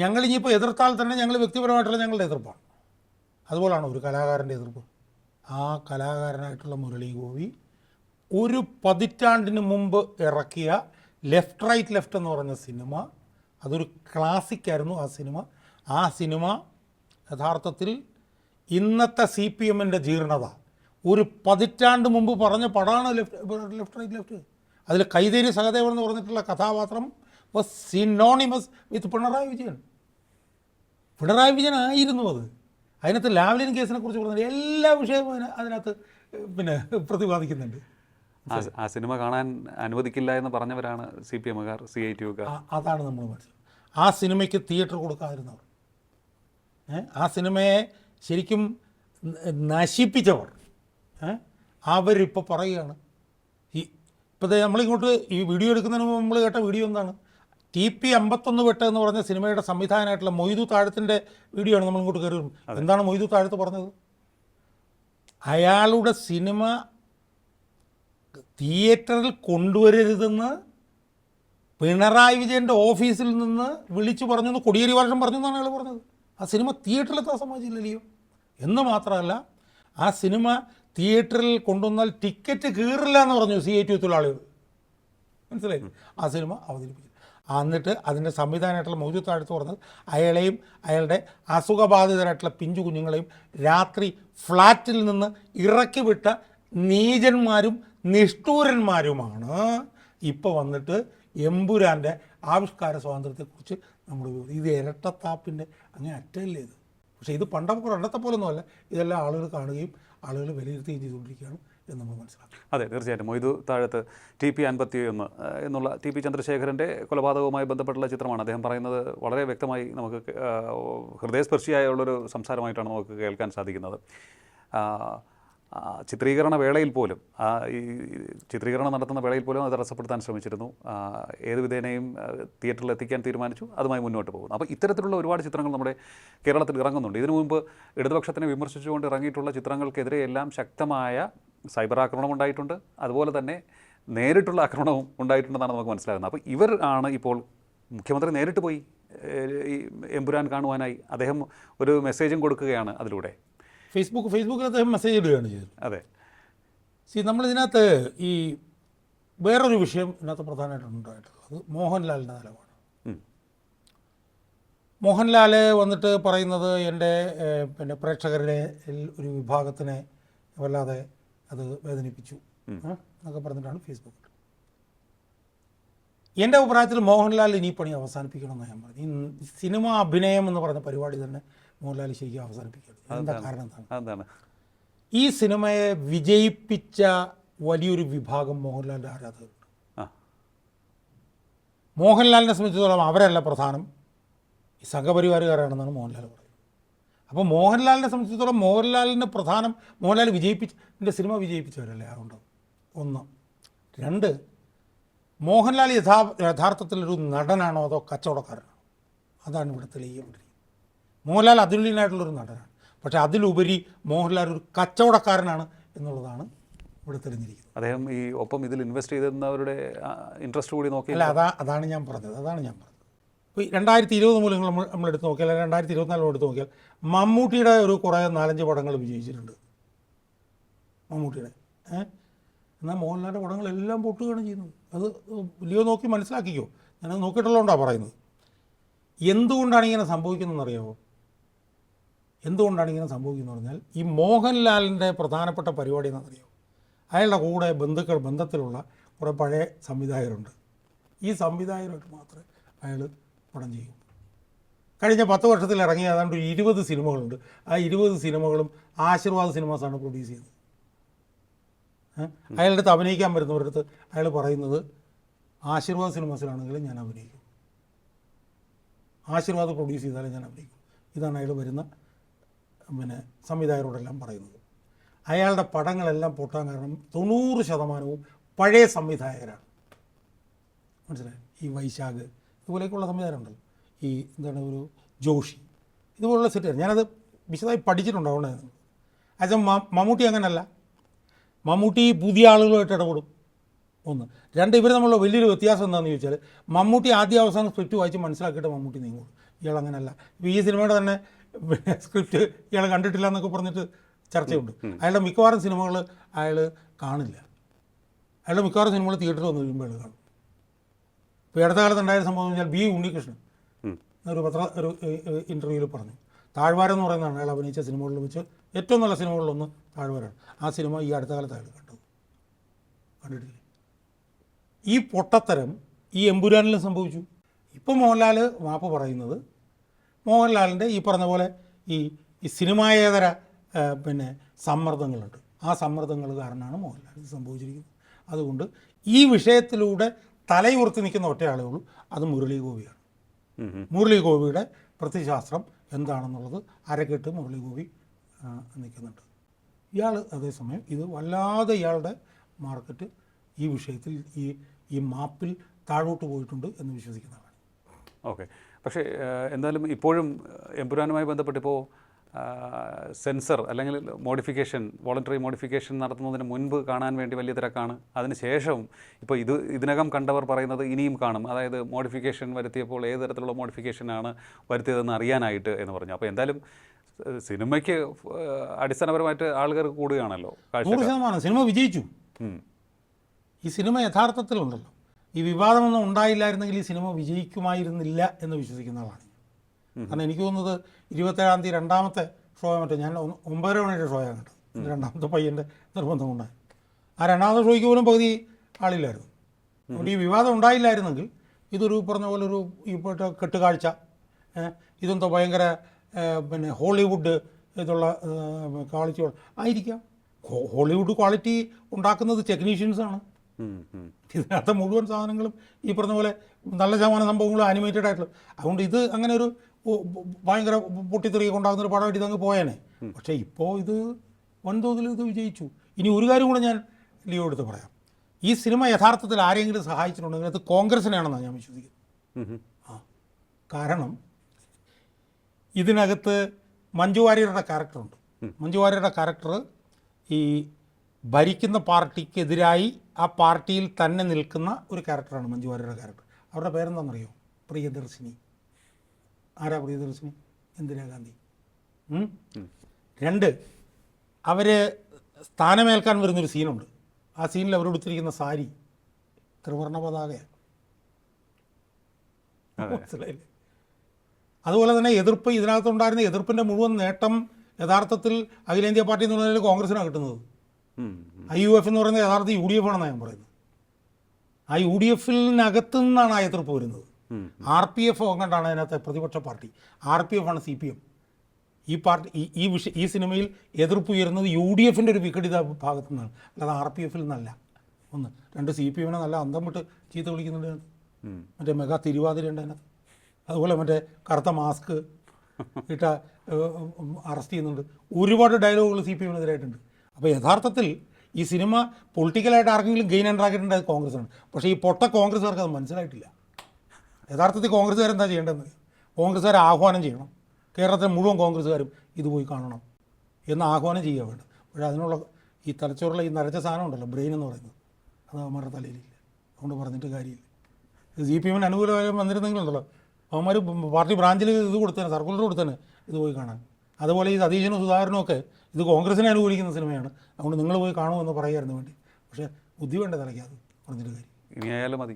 ഞങ്ങൾ ഇനിയിപ്പോൾ എതിർത്താൽ തന്നെ ഞങ്ങൾ വ്യക്തിപരമായിട്ടുള്ള ഞങ്ങളുടെ എതിർപ്പാണ്. അതുപോലാണ് ഒരു കലാകാരന്റെ എതിർപ്പ്? ആ കലാകാരനായിട്ടുള്ള മുരളി ഗോപി ഒരു പതിറ്റാണ്ടിന് മുമ്പ് ഇറക്കിയ ലെഫ്റ്റ് റൈറ്റ് ലെഫ്റ്റ് എന്ന് പറഞ്ഞ സിനിമ അതൊരു ക്ലാസിക്കായിരുന്നു ആ സിനിമ. ആ സിനിമ യഥാർത്ഥത്തിൽ ഇന്നത്തെ സി പി എമ്മിന്റെ ജീർണത. ഒരു പതിറ്റാണ്ട് മുമ്പ് പറഞ്ഞ പടമാണ് ലെഫ്റ്റ് ലെഫ്റ്റ് റൈറ്റ് ലെഫ്റ്റ്. അതിൽ കൈതേരി സഹദേവൻ എന്ന് പറഞ്ഞിട്ടുള്ള കഥാപാത്രം was synonymous with Pinarayi Vijayan. Pinarayi Vijayan ആയിരുന്നു അത്. അതിനകത്ത് ലാവ്ലിൻ കേസിനെ കുറിച്ച് പറഞ്ഞാൽ എല്ലാ വിഷയവും അതിന- അതിനകത്ത് പിന്നെ പ്രതിപാദിക്കുന്നുണ്ട്. ആ സിനിമ കാണാൻ അനുവദിക്കില്ല എന്ന് പറഞ്ഞവരാണ് സി പി എമ്മുകാർ സി ഐ ടി അതാണ് നമ്മൾ മനസ്സിലാക്കുന്നത് ആ സിനിമയ്ക്ക് തിയേറ്റർ കൊടുക്കാതിരുന്നവർ. ആ സിനിമയെ ശരിക്കും നശിപ്പിച്ചവർ? അവരിപ്പോൾ പറയുകയാണ്. ഈ ഇപ്പോൾ നമ്മളിങ്ങോട്ട് ഈ വീഡിയോ എടുക്കുന്നതിന് മുമ്പ് നമ്മൾ കേട്ട വീഡിയോ എന്താണ്? ടി പി അമ്പത്തൊന്ന് വെട്ട് എന്ന് പറഞ്ഞ സിനിമയുടെ സംവിധാനമായിട്ടുള്ള മൊയ്തു താഴത്തിന്റെ വീഡിയോ ആണ് നമ്മൾ ഇങ്ങോട്ട് കയറി എന്താണ് മൊയ്തു താഴത്ത് പറഞ്ഞത്? അയാളുടെ സിനിമ തിയേറ്ററിൽ കൊണ്ടുവരരുതെന്ന് പിണറായി വിജയന്റെ ഓഫീസിൽ നിന്ന് വിളിച്ചു പറഞ്ഞു എന്ന് കൊടിയേരി വർഷം പറഞ്ഞു എന്നാണ് അയാൾ പറഞ്ഞത്. ആ സിനിമ തിയേറ്ററിലെത്താൻ സമ്മതിച്ചില്ലല്ലോ എന്ന് മാത്രമല്ല ആ സിനിമ തിയേറ്ററിൽ കൊണ്ടുവന്നാൽ ടിക്കറ്റ് കീറില്ല എന്ന് പറഞ്ഞു സി ഐ ടി തൊഴിലാളികൾ. മനസ്സിലായി? ആ സിനിമ അവതരിപ്പിച്ചു. എന്നിട്ട് അതിന്റെ സംവിധാനമായിട്ടുള്ള മൗജൂദ് അടുത്ത് പറഞ്ഞത് അയാളെയും അയാളുടെ അസുഖബാധിതരായിട്ടുള്ള പിഞ്ചു കുഞ്ഞുങ്ങളെയും രാത്രി ഫ്ലാറ്റിൽ നിന്ന് ഇറക്കി വിട്ട നീചന്മാരും നിഷ്ഠൂരന്മാരുമാണ്. ഇപ്പോൾ വന്നിട്ട് എമ്പുരാന്റെ ആവിഷ്കാര സ്വാതന്ത്ര്യത്തെക്കുറിച്ച് നമ്മൾ ഇത് ഇരട്ടത്താപ്പിന്റെ അങ്ങനെ അറ്റല്ലേ ഇത്? പക്ഷേ ഇത് പണ്ടപ്പോൾ പണ്ടത്തെ പോലൊന്നുമല്ല. ഇതെല്ലാം ആളുകൾ കാണുകയും ആളുകൾ വിലയിരുത്തുകയും ചെയ്തുകൊണ്ടിരിക്കുകയാണ്. എന്ന് നമ്മൾ മനസ്സിലാക്കാം. അതെ തീർച്ചയായിട്ടും. മൊയ്തു താഴത്ത് ടി പി അൻപത്തി ഒന്ന് എന്നുള്ള ടി പി ചന്ദ്രശേഖരന്റെ കൊലപാതകവുമായി ബന്ധപ്പെട്ടുള്ള ചിത്രമാണ്. അദ്ദേഹം പറയുന്നത് വളരെ വ്യക്തമായി നമുക്ക് ഹൃദയസ്പർശിയായുള്ളൊരു സംസാരമായിട്ടാണ് നമുക്ക് കേൾക്കാൻ സാധിക്കുന്നത്. ചിത്രീകരണ വേളയിൽ പോലും ഈ ചിത്രീകരണം നടത്തുന്ന വേളയിൽ പോലും അത് തടസ്സപ്പെടുത്താൻ ശ്രമിച്ചിരുന്നു. ഏത് വിധേനയും തിയേറ്ററിൽ എത്തിക്കാൻ തീരുമാനിച്ചു അതുമായി മുന്നോട്ട് പോകുന്നു. അപ്പോൾ ഇത്തരത്തിലുള്ള ഒരുപാട് ചിത്രങ്ങൾ നമ്മുടെ കേരളത്തിൽ ഇറങ്ങുന്നുണ്ട്. ഇതിനു മുമ്പ് ഇടതുപക്ഷത്തിനെ വിമർശിച്ചുകൊണ്ട് ഇറങ്ങിയിട്ടുള്ള ചിത്രങ്ങൾക്കെതിരെയെല്ലാം ശക്തമായ സൈബർ ആക്രമണം ഉണ്ടായിട്ടുണ്ട്. അതുപോലെ തന്നെ നേരിട്ടുള്ള ആക്രമണവും ഉണ്ടായിട്ടുണ്ടെന്നാണ് നമുക്ക് മനസ്സിലാകുന്നത്. അപ്പോൾ ഇവർ ആണ് ഇപ്പോൾ മുഖ്യമന്ത്രി നേരിട്ട് പോയി ഈ എമ്പുരാൻ കാണുവാനായി അദ്ദേഹം ഒരു മെസ്സേജും കൊടുക്കുകയാണ് അതിലൂടെ. ഫേസ്ബുക്ക് ഫേസ്ബുക്കിൽ അദ്ദേഹം മെസ്സേജ് ഇടുകയാണ് ചെയ്തത്. അതെ. സി നമ്മളിതിനകത്ത് ഈ വേറൊരു വിഷയം ഇതിനകത്ത് പ്രധാനമായിട്ടും ഉണ്ടായിട്ടുള്ളത് മോഹൻലാലിന്റെ നിലപാട്. മോഹൻലാൽ വന്നിട്ട് പറയുന്നത് എന്റെ പിന്നെ പ്രേക്ഷകരുടെ ഒരു വിഭാഗത്തിനെ വല്ലാതെ അത് വേദനിപ്പിച്ചു. എന്നൊക്കെ പറഞ്ഞിട്ടാണ് ഫേസ്ബുക്കിൽ എന്റെ അഭിപ്രായത്തിൽ മോഹൻലാൽ ഇനി പണി അവസാനിപ്പിക്കണമെന്ന് ഞാൻ പറഞ്ഞു ഈ സിനിമ അഭിനയം എന്ന് പറഞ്ഞ പരിപാടി തന്നെ മോഹൻലാൽ ശരിക്കും അവസാനിപ്പിക്കരുത് എന്താ കാരണം എന്താണ്? ഈ സിനിമയെ വിജയിപ്പിച്ച വലിയൊരു വിഭാഗം മോഹൻലാലിന്റെ ആരാധകരുണ്ട്. മോഹൻലാലിനെ സംബന്ധിച്ചിടത്തോളം അവരല്ല പ്രധാനം. ഈ സംഘപരിവാരുകാരാണെന്നാണ് മോഹൻലാൽ പറയുന്നത് അപ്പോൾ മോഹൻലാലിനെ സംബന്ധിച്ചിടത്തോളം മോഹൻലാലിന് പ്രധാനം മോഹൻലാൽ വിജയിപ്പിച്ച എന്റെ സിനിമ വിജയിപ്പിച്ചവരല്ലേ അതുകൊണ്ട് ഒന്ന്. രണ്ട് മോഹൻലാൽ യഥാ യഥാർത്ഥത്തിലൊരു നടനാണോ അതോ കച്ചവടക്കാരനാണോ? അതാണ് ഇവിടെ തെളിയിക്കേണ്ടിയിരിക്കുന്നത് മോഹൻലാൽ അതുല്യനായിട്ടുള്ളൊരു നടനാണ്. പക്ഷേ അതിലുപരി മോഹൻലാൽ ഒരു കച്ചവടക്കാരനാണ് എന്നുള്ളതാണ് ഇവിടെ തെളിഞ്ഞിരിക്കുന്നത്. അദ്ദേഹം ഈ ഒപ്പം ഇതിൽ ഇൻവെസ്റ്റ് ചെയ്തിരുന്നവരുടെ ഇൻട്രസ്റ്റ് കൂടി നോക്കി അല്ല അതാ അതാണ് ഞാൻ പറഞ്ഞത് അതാണ് ഞാൻ പറഞ്ഞത്. ഇപ്പോൾ രണ്ടായിരത്തി ഇരുപത് മുതൽ നമ്മൾ നമ്മൾ എടുത്ത് നോക്കിയാൽ അല്ലെങ്കിൽ രണ്ടായിരത്തി ഇരുപത്തിനാല് എടുത്ത് നോക്കിയാൽ മമ്മൂട്ടിയുടെ ഒരു കുറേ നാലഞ്ച് പടങ്ങൾ വിജയിച്ചിട്ടുണ്ട്. മമ്മൂട്ടിയുടെ. ഏഹ് എന്നാൽ മോഹൻലാലിന്റെ പടങ്ങളെല്ലാം പൊട്ടുകയാണ് ചെയ്യുന്നത്. അത് ലിയോ നോക്കി മനസ്സിലാക്കിക്കോ. ഞാനത് നോക്കിയിട്ടുള്ളതുകൊണ്ടാണ് പറയുന്നത്. എന്തുകൊണ്ടാണ് ഇങ്ങനെ സംഭവിക്കുന്നതെന്നറിയാമോ എന്തുകൊണ്ടാണ് ഇങ്ങനെ സംഭവിക്കുന്നത് പറഞ്ഞാൽ ഈ മോഹൻലാലിന്റെ പ്രധാനപ്പെട്ട പരിപാടി എന്നറിയാമോ അയാളുടെ കൂടെ ബന്ധുക്കൾ ബന്ധത്തിലുള്ള കുറേ പഴയ സംവിധായകരുണ്ട്. ഈ സംവിധായകരായിട്ട് മാത്രമേ അയാൾ പടം ചെയ്യും. കഴിഞ്ഞ പത്ത് വർഷത്തിൽ ഇറങ്ങിയ ഏതാണ്ട് ഒരു ഇരുപത് സിനിമകളുണ്ട്. ആ ഇരുപത് സിനിമകളും ആശീർവാദ് സിനിമാസാണ് പ്രൊഡ്യൂസ് ചെയ്യുന്നത്? അയാളുടെ അടുത്ത് അഭിനയിക്കാൻ വരുന്നവരടുത്ത് അയാൾ പറയുന്നത് ആശീർവാദ് സിനിമാസിലാണെങ്കിലും ഞാൻ അഭിനയിക്കും. ആശീർവാദ് പ്രൊഡ്യൂസ് ചെയ്താലും ഞാൻ അഭിനയിക്കും. ഇതാണ് അയാൾ വരുന്ന പിന്നെ സംവിധായകരോടെല്ലാം പറയുന്നത്. അയാളുടെ പടങ്ങളെല്ലാം പൊട്ടാൻ കാരണം തൊണ്ണൂറ് ശതമാനവും പഴയ സംവിധായകരാണ്. മനസ്സിലായി? ഈ വൈശാഖ് ഇതുപോലെയൊക്കെയുള്ള സംവിധാനമുണ്ടല്ലോ ഈ എന്താണ് ഒരു ജോഷി. ഇതുപോലുള്ള സെറ്റ് ഞാനത് വിശദമായി പഠിച്ചിട്ടുണ്ട് ആസ് അത് മമ്മൂട്ടി അങ്ങനല്ല. മമ്മൂട്ടി പുതിയ ആളുകളുമായിട്ട് ഇടപെടും. ഒന്ന്. രണ്ട് ഇവർ തമ്മിലുള്ള വലിയൊരു വ്യത്യാസം എന്താണെന്ന് ചോദിച്ചാൽ മമ്മൂട്ടി ആദ്യ അവസാനം സ്ക്രിപ്റ്റ് വായിച്ച് മനസ്സിലാക്കിയിട്ട് മമ്മൂട്ടി നീങ്ങും. ഇയാൾ അങ്ങനല്ല. ഇപ്പോൾ ഈ സിനിമയുടെ തന്നെ സ്ക്രിപ്റ്റ് ഇയാൾ കണ്ടിട്ടില്ല എന്നൊക്കെ പറഞ്ഞിട്ട് ചർച്ചയുണ്ട്. അയാളുടെ മിക്കവാറും സിനിമകൾ അയാൾ കാണില്ല. അയാളുടെ മിക്കവാറും സിനിമകൾ തിയേറ്ററിൽ വന്ന് കഴിയുമ്പോൾ കാണും. ഇപ്പോൾ അടുത്ത കാലത്ത് ഉണ്ടായ സംഭവം എന്ന് വെച്ചാൽ ബി ഉണ്ണികൃഷ്ണൻ. ഒരു പത്ര ഒരു ഇന്റർവ്യൂവിൽ പറഞ്ഞു. താഴ്വാരം എന്ന് പറയുന്നതാണ്. അയാൾ അഭിനയിച്ച സിനിമകളിൽ വെച്ച് ഏറ്റവും നല്ല സിനിമകളിലൊന്ന് താഴ്വാരാണ്. ആ സിനിമ ഈ അടുത്ത കാലത്ത് അയാൾ കണ്ടത് കണ്ടിട്ടില്ലേ? ഈ പൊട്ടത്തരം ഈ എമ്പുരാനിലും സംഭവിച്ചു. ഇപ്പോൾ മോഹൻലാൽ മാപ്പ് പറയുന്നത് മോഹൻലാലിന്റെ ഈ പറഞ്ഞ പോലെ ഈ ഈ സിനിമായേതര പിന്നെ സമ്മർദ്ദങ്ങളുണ്ട്. ആ സമ്മർദ്ദങ്ങൾ കാരണമാണ് മോഹൻലാൽ ഇത് സംഭവിച്ചിരിക്കുന്നത്. അതുകൊണ്ട് ഈ വിഷയത്തിലൂടെ തലയുയർത്തി നിൽക്കുന്ന ഒറ്റയാളേ ഉള്ളൂ. അത് മുരളി ഗോപിയാണ്. മുരളി ഗോപിയുടെ പ്രത്യശാസ്ത്രം എന്താണെന്നുള്ളത് അരക്കെട്ട് മുരളി ഗോപി നിൽക്കുന്നുണ്ട്. ഇയാൾ അതേസമയം ഇത് വല്ലാതെ ഇയാളുടെ മാർക്കറ്റ് ഈ വിഷയത്തിൽ ഈ ഈ മാപ്പിൽ താഴോട്ട് പോയിട്ടുണ്ട് എന്ന് വിശ്വസിക്കുന്നതാണ്. ഓക്കെ. പക്ഷേ എന്തായാലും ഇപ്പോഴും എംപുരാനുമായി ബന്ധപ്പെട്ടിപ്പോൾ സെൻസർ അല്ലെങ്കിൽ മോഡിഫിക്കേഷൻ വോളണ്ടറി മോഡിഫിക്കേഷൻ നടത്തുന്നതിന് മുൻപ് കാണാൻ വേണ്ടി വലിയ തിരക്കാണ്. അതിന് ശേഷവും ഇപ്പോൾ ഇത് ഇതിനകം കണ്ടവർ പറയുന്നത് ഇനിയും കാണും. അതായത് മോഡിഫിക്കേഷൻ വരുത്തിയപ്പോൾ ഏത് തരത്തിലുള്ള മോഡിഫിക്കേഷനാണ് വരുത്തിയതെന്ന് അറിയാനായിട്ട് എന്ന് പറഞ്ഞു. അപ്പോൾ എന്തായാലും സിനിമയ്ക്ക് അടിസ്ഥാനപരമായിട്ട് ആളുകൾ കൂടുകയാണല്ലോ കാഴ്ച നൂറ് ശതമാനം. സിനിമ വിജയിച്ചു. ഈ സിനിമ യഥാർത്ഥത്തിലുണ്ടല്ലോ. ഈ വിവാദമൊന്നും ഉണ്ടായില്ലായിരുന്നെങ്കിൽ ഈ സിനിമ വിജയിക്കുമായിരുന്നില്ല എന്ന് വിശ്വസിക്കുന്നതാണ്. കാരണം എനിക്ക് തോന്നുന്നത് ഇരുപത്തേഴാം തീയതി രണ്ടാമത്തെ ഷോ മറ്റേ ഞാൻ ഒമ്പതര മണിയുടെ ഷോയാണ് കേട്ടത് രണ്ടാമത്തെ പയ്യന്റെ നിർബന്ധം കൊണ്ടാണ്. ആ രണ്ടാമത്തെ ഷോയ്ക്ക് പോലും പകുതി ആളില്ലായിരുന്നു. അതുകൊണ്ട് ഈ വിവാദം ഉണ്ടായില്ലായിരുന്നെങ്കിൽ ഇതൊരു പറഞ്ഞ പോലെ ഒരു ഇപ്പോഴത്തെ കെട്ടുകാഴ്ച ഇതെന്തോ ഭയങ്കര പിന്നെ ഹോളിവുഡ് ഇതുള്ള ക്വാളിറ്റി ആയിരിക്കാം. ഹോളിവുഡ് ക്വാളിറ്റി ഉണ്ടാക്കുന്നത് ടെക്നീഷ്യൻസാണ്. ഇതിനകത്ത് മുഴുവൻ സാധനങ്ങളും ഈ പറഞ്ഞ പോലെ നല്ല ശതമാനം സംഭവങ്ങളും ആനിമേറ്റഡ് ആയിട്ടുള്ള. അതുകൊണ്ട് ഇത് അങ്ങനെ ഒരു ഭയങ്കര പൊട്ടിത്തെറിയൊക്കെ ഒരു പടമായിട്ട് ഇതങ്ങ് പോയേനെ. പക്ഷേ ഇപ്പോൾ ഇത് വൻതോതിൽ ഇത് വിജയിച്ചു. ഇനി ഒരു കാര്യം കൂടെ ഞാൻ ലിയോ എടുത്ത് പറയാം. ഈ സിനിമ യഥാർത്ഥത്തിൽ ആരെങ്കിലും സഹായിച്ചിട്ടുണ്ടെങ്കിൽ അത് കോൺഗ്രസിനാണെന്നാണ് ഞാൻ വിശ്വസിക്കുന്നത്. ആ. കാരണം ഇതിനകത്ത് മഞ്ജു വാര്യരുടെ ക്യാരക്ടറുണ്ട്. മഞ്ജു വാര്യരുടെ ക്യാരക്ടർ ഈ ഭരിക്കുന്ന പാർട്ടിക്കെതിരായി ആ പാർട്ടിയിൽ തന്നെ നിൽക്കുന്ന ഒരു ക്യാരക്ടറാണ് മഞ്ജു വാര്യരുടെ ക്യാരക്ടർ. അവരുടെ പേരെന്താണെന്നറിയോ? പ്രിയദർശിനി. ആരാ പ്രിയദർശിനി? ഇന്ദിരാഗാന്ധി? രണ്ട് അവർ സ്ഥാനമേൽക്കാൻ വരുന്നൊരു സീനുണ്ട്. ആ സീനിൽ അവരെടുത്തിരിക്കുന്ന സാരി ത്രിവർണ പതാകയാണ് മനസ്സിലായില്ലേ? അതുപോലെ തന്നെ എതിർപ്പ് ഇതിനകത്തുണ്ടായിരുന്ന എതിർപ്പിന്റെ മുഴുവൻ നേട്ടം യഥാർത്ഥത്തിൽ അഖിലേന്ത്യാ പാർട്ടി എന്ന് പറഞ്ഞാൽ കോൺഗ്രസിനാണ് കിട്ടുന്നത്. ഐ യു എഫ് എന്ന് പറയുന്നത് യഥാർത്ഥ യു ഡി എഫ് ആണെന്നാണ് ഞാൻ പറയുന്നത്. ആ യു ഡി എഫിനകത്തു നിന്നാണ് ആ എതിർപ്പ് വരുന്നത്. ആർ പി എഫ് അങ്ങോട്ടാണ് അതിനകത്തെ പ്രതിപക്ഷ പാർട്ടി. ആർ പി എഫ് ആണ് സി പി എം. ഈ പാർട്ടി ഈ ഈ വിഷ ഈ സിനിമയിൽ എതിർപ്പ് ഉയരുന്നത് യു ഡി എഫിന്റെ ഒരു വിഘടിത ഭാഗത്തു നിന്നാണ് അല്ലാതെ ആർ പി എഫിൽ നിന്നല്ല. ഒന്ന്. രണ്ട് സി പി എമ്മിനെ നല്ല അന്തം വിട്ട് ചീത്ത വിളിക്കുന്നുണ്ട്. മറ്റേ മെഗാ തിരുവാതിര ഉണ്ട് അതിനകത്ത്. അതുപോലെ മറ്റേ കറുത്ത മാസ്ക് ഇട്ട അറസ്റ്റ് ചെയ്യുന്നുണ്ട്. ഒരുപാട് ഡയലോഗുകൾ സി പി എമ്മിനെതിരായിട്ടുണ്ട്. അപ്പോൾ യഥാർത്ഥത്തിൽ ഈ സിനിമ പൊളിറ്റിക്കലായിട്ട് ആർക്കെങ്കിലും ഗെയിൻ ഉണ്ടാക്കിയിട്ടുണ്ട് അത് കോൺഗ്രസ്സാണ്. പക്ഷേ ഈ പൊട്ട കോൺഗ്രസ്സുകാർക്ക് അത് മനസ്സിലായിട്ടില്ല. യഥാർത്ഥത്തിൽ കോൺഗ്രസ്സുകാരെന്താ ചെയ്യേണ്ടതെന്ന് കോൺഗ്രസ്സുകാരെ ആഹ്വാനം ചെയ്യണം. കേരളത്തിലെ മുഴുവൻ കോൺഗ്രസ്സുകാരും ഇത് പോയി കാണണം എന്ന് ആഹ്വാനം ചെയ്യുക വേണ്ട പക്ഷേ അതിനുള്ള ഈ തലച്ചോറുള്ള ഈ നരച്ച സാധനം ഉണ്ടല്ലോ ബ്രെയിൻ എന്ന് പറയുന്നത്. അത് അവന്മാരുടെ തലയിലില്ല. അതുകൊണ്ട് പറഞ്ഞിട്ട് കാര്യമില്ല. സി പി എമ്മിന് അനുകൂലമായി വന്നിരുന്നെങ്കിലുണ്ടല്ലോ അവന്മാർ പാർട്ടി ബ്രാഞ്ചിൽ ഇത് കൊടുത്തേനെ സർക്കുലർ കൊടുത്തേനെ ഇത് പോയി കാണാൻ. അതുപോലെ ഈ സതീശനും സുധാകരനും ഒക്കെ ഇത് കോൺഗ്രസിനെ അനുകൂലിക്കുന്ന സിനിമയാണ്. അതുകൊണ്ട് നിങ്ങൾ പോയി കാണുമെന്ന് പറയുമായിരുന്നു വേണ്ടി. പക്ഷേ ബുദ്ധി വേണ്ട തലയ്ക്ക് അത്? പറഞ്ഞിട്ട് കാര്യം ഇനി ആയാലും മതി.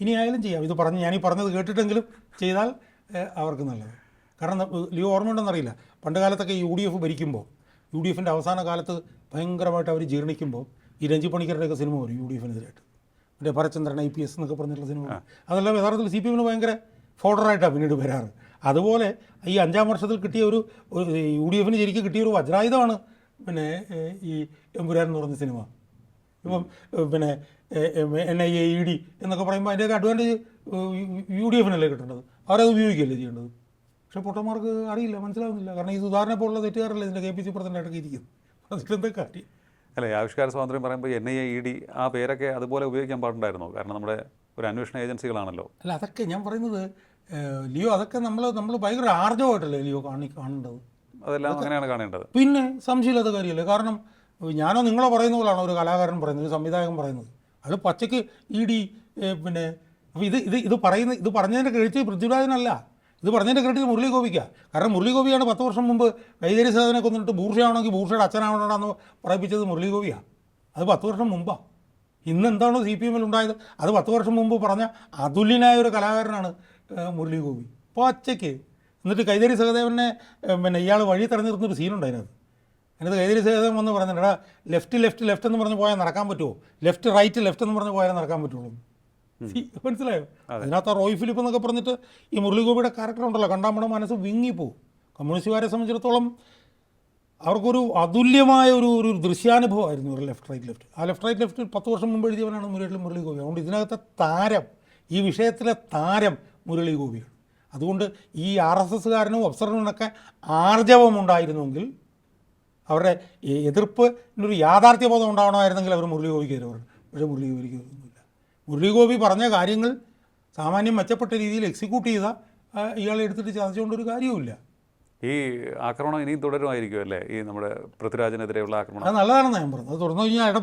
ഇനി ആയാലും ചെയ്യാം. ഇത് പറഞ്ഞ് ഞാനീ പറഞ്ഞത് കേട്ടിട്ടെങ്കിലും ചെയ്താൽ അവർക്ക് നല്ലത്. കാരണം ലിയോ ഓർമ്മയുണ്ടെന്നറിയില്ല പണ്ട് കാലത്തൊക്കെ യു ഡി എഫ് ഭരിക്കുമ്പോൾ യു ഡി എഫിന്റെ അവസാന കാലത്ത് ഭയങ്കരമായിട്ട് അവർ ജീർണിക്കുമ്പോൾ ഈ രഞ്ജി പണിക്കരുടെയൊക്കെ സിനിമ വരും യു ഡി എഫിനെതിരായിട്ട്. മറ്റേ ഭരചന്ദ്രൻ ഐ പി എസ് എന്നൊക്കെ പറഞ്ഞിട്ടുള്ള സിനിമ അതെല്ലാം യഥാർത്ഥത്തിൽ സി പി എമ്മിന് ഭയങ്കര ഫോർഡറായിട്ടാണ് പിന്നീട് വരാറ്. അതുപോലെ ഈ അഞ്ചാം വർഷത്തിൽ കിട്ടിയ ഒരു ഒരു യു ഡി എഫിന് ശരിക്കും കിട്ടിയ ഒരു വജ്രായുധമാണ് പിന്നെ ഈ എമ്പുരാൻ എന്ന് പറഞ്ഞ സിനിമ. ഇപ്പം പിന്നെ N I A E D എന്നൊക്കെ പറയുമ്പോൾ അതിന്റെയൊക്കെ അഡ്വാന്റേജ് യു ഡി എഫിനല്ലേ കിട്ടേണ്ടത്. അവരത് ഉപയോഗിക്കുകയല്ലേ ചെയ്യേണ്ടത്. പക്ഷേ പൊട്ടന്മാർക്ക് അറിയില്ല മനസ്സിലാവുന്നില്ല. കാരണം ഈ സുധാരണ പോലുള്ള തെറ്റുകാരല്ലേ ഇതിന്റെ കെ പി സി പ്രസിഡന്റായിട്ടൊക്കെ ഇരിക്കുന്നത്. അതിലെന്താ കാര്യം? അല്ലേ ആവിഷ്കാര സ്വാതന്ത്ര്യം പറയുമ്പോൾ N I A E D ആ പേരൊക്കെ അതുപോലെ ഉപയോഗിക്കാൻ പാടുണ്ടായിരുന്നോ? കാരണം നമ്മുടെ ഒരു അന്വേഷണ ഏജൻസികളാണല്ലോ. അല്ല അതൊക്കെ ഞാൻ പറയുന്നത് ലിയോ അതൊക്കെ നമ്മൾ നമ്മൾ ഭയങ്കര ആർജവമായിട്ടല്ലേ ലിയോ കാണി കാണേണ്ടത്? അതെല്ലാം അങ്ങനെയാണ് കാണേണ്ടത്. പിന്നെ സംശയമില്ലാത്ത കാര്യമല്ലേ? കാരണം ഞാനോ നിങ്ങളോ പറയുന്ന പോലാണ് ഒരു കലാകാരൻ പറയുന്നത് ഒരു സംവിധായകൻ പറയുന്നത്? അത് പച്ചയ്ക്ക് ഇ ഡി പിന്നെ അപ്പോൾ ഇത് ഇത് ഇത് പറയുന്ന ഇത് പറഞ്ഞതിന്റെ ക്രെഡിറ്റ് പൃഥ്വിരാജനല്ല. ഇത് പറഞ്ഞതിന്റെ ക്രെഡിറ്റ് മുരളി കാരണം മുരളി ഗോപിയാണ് പത്ത് വർഷം മുമ്പ് കൈതരി സേവനെ കൊന്നിട്ട് ബൂർഷയാണെങ്കിൽ ബൂർഷയുടെ അച്ഛനാവണമെന്ന് പറയിപ്പിച്ചത് മുരളി ഗോപിയാണ് അത് പത്ത് വർഷം മുമ്പാണ് ഇന്ന് എന്താണോ സി പി എമ്മിൽ ഉണ്ടായത്? അത് പത്ത് വർഷം മുമ്പ് പറഞ്ഞ അതുല്യനായ ഒരു കലാകാരനാണ് മുരളി ഗോപി പച്ചയ്ക്ക്. എന്നിട്ട് കൈതരി സഹദേവനെ പിന്നെ ഇയാൾ വഴി തടഞ്ഞു നിർത്തുന്നൊരു സീനുണ്ട് അതിനകത്ത് അതിനകത്ത് കൈതരി സേതം വന്ന് പറഞ്ഞിട്ടാ ലെഫ്റ്റ് ലെഫ്റ്റ് ലെഫ്റ്റ് എന്ന് പറഞ്ഞ് പോയാൽ നടക്കാൻ പറ്റുമോ ലെഫ്റ്റ് റൈറ്റ് ലെഫ്റ്റ് എന്ന് പറഞ്ഞ് പോയാൽ നടക്കാൻ പറ്റുള്ളൂ. മനസ്സിലായോ? അതിനകത്ത് റോയ് ഫിലിപ്പ് എന്നൊക്കെ പറഞ്ഞിട്ട് ഈ മുരളിഗോപിയുടെ ക്യാരക്ടർ ഉണ്ടല്ലോ കണ്ടാൽ നമ്മുടെ മനസ്സ് വിങ്ങിപ്പോവും. കമ്മ്യൂണിസ്റ്റുകാരെ സംബന്ധിച്ചിടത്തോളം അവർക്കൊരു അതുല്യമായ ഒരു ഒരു ദൃശ്യാനുഭവമായിരുന്നു ഒരു ലെഫ്റ്റ് റൈറ്റ് ലെഫ്റ്റ് ആ ലെഫ്റ്റ് റൈറ്റ് ലെഫ്റ്റ് പത്ത് വർഷം മുമ്പ് എഴുതിയവനാണ് മുരളി മുരളി ഗോപി അതുകൊണ്ട് ഇതിനകത്തെ താരം ഈ വിഷയത്തിലെ താരം മുരളി ഗോപിയാണ് അതുകൊണ്ട് ഈ ആർ എസ് എസ്സുകാരനും ഒബ്സർവറിനൊക്കെ ആർജവമുണ്ടായിരുന്നെങ്കിൽ അവരുടെ ഈ എതിർപ്പിനൊരു യാഥാർത്ഥ്യബോധം ഉണ്ടാവണമായിരുന്നെങ്കിൽ അവർ മുരളി ഗോപിക്ക് പറയും പക്ഷേ മുരളി ഗോപിക്ക് ഒന്നുമില്ല മുരളി ഗോപി പറഞ്ഞ കാര്യങ്ങൾ സാമാന്യം മെച്ചപ്പെട്ട രീതിയിൽ എക്സിക്യൂട്ട് ചെയ്ത ഇയാളെ എടുത്തിട്ട് ചതച്ചുകൊണ്ടൊരു കാര്യവുമില്ല. ഈ ആക്രമണം ഇനിയും തുടരുമായിരിക്കും അല്ലേ? ഈ നമ്മുടെ പൃഥ്വിരാജിനെതിരെയുള്ള ആക്രമണം. അത് നല്ലതാണെന്ന് ഞാൻ പറഞ്ഞത്. അത് തുറന്നു കഴിഞ്ഞാൽ അയാളുടെ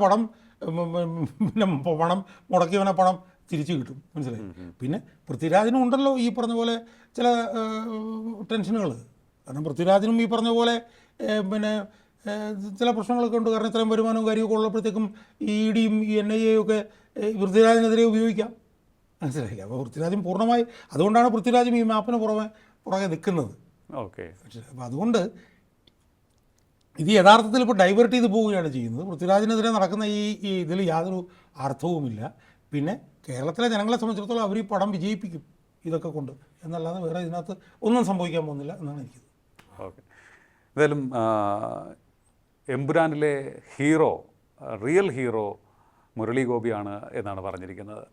ഉം, പിന്നെ പണം മുടക്കിയവനെ പണം തിരിച്ചു കിട്ടും. മനസ്സിലായി? പിന്നെ പൃഥ്വിരാജിനും ഉണ്ടല്ലോ ഈ പറഞ്ഞ പോലെ ചില ടെൻഷനുകൾ. കാരണം പൃഥ്വിരാജിനും ഈ പറഞ്ഞ പോലെ പിന്നെ ചില പ്രശ്നങ്ങളൊക്കെ ഉണ്ട്. കാരണം ഇത്രയും വരുമാനവും കാര്യമൊക്കെ ഉള്ളപ്പോഴത്തേക്കും ഈ ഇ ഡിയും ഈ എൻ ഐ എയും ഒക്കെ വൃത്തിരാജിനെതിരെ പൃഥ്വിരാജിനെതിരെ ഉപയോഗിക്കാം. മനസ്സിലായില്ല? അപ്പോൾ പൃഥ്വിരാജും പൂർണമായി അതുകൊണ്ടാണ് പൃഥ്വിരാജും ഈ മാപ്പിന് പുറമെ പുറകെ നിൽക്കുന്നത്. ഓക്കെ. അപ്പോൾ അതുകൊണ്ട് ഇത് യഥാർത്ഥത്തിൽ ഇപ്പോൾ ഡൈവേർട്ട് ചെയ്ത് പോവുകയാണ് ചെയ്യുന്നത്. പൃഥ്വിരാജിനെതിരെ നടക്കുന്ന ഈ ഈ ഇതിൽ യാതൊരു അർത്ഥവുമില്ല. പിന്നെ കേരളത്തിലെ ജനങ്ങളെ സംബന്ധിച്ചിടത്തോളം അവർ ഈ പടം വിജയിപ്പിക്കും ഇതൊക്കെ കൊണ്ട്. എന്നല്ലാതെ വേറെ ഇതിനകത്ത് ഒന്നും സംഭവിക്കാൻ പോകുന്നില്ല എന്നാണ് എനിക്ക് ഓക്കെ. എന്തായാലും എമ്പുരാനിലെ ഹീറോ റിയൽ ഹീറോ മുരളി ഗോപിയാണ് എന്നാണ് പറഞ്ഞിരിക്കുന്നത്.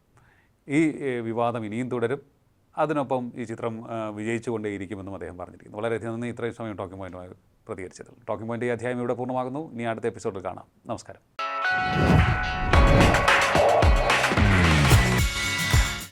ഈ വിവാദം ഇനിയും തുടരും. അതിനൊപ്പം ഈ ചിത്രം വിജയിച്ചുകൊണ്ടേയിരിക്കുമെന്നും അദ്ദേഹം പറഞ്ഞിരിക്കുന്നു. വളരെയധികം നന്ദി. ഇത്രയും സമയം ടോക്കിംഗ് പോയിന്റുമായി പ്രതികരിച്ചതിൽ. ടോക്കിംഗ് പോയിന്റ് ഈ അധ്യായം ഇവിടെ പൂർണമാകുന്നു. ഇനി അടുത്ത എപ്പിസോഡിൽ കാണാം. നമസ്കാരം.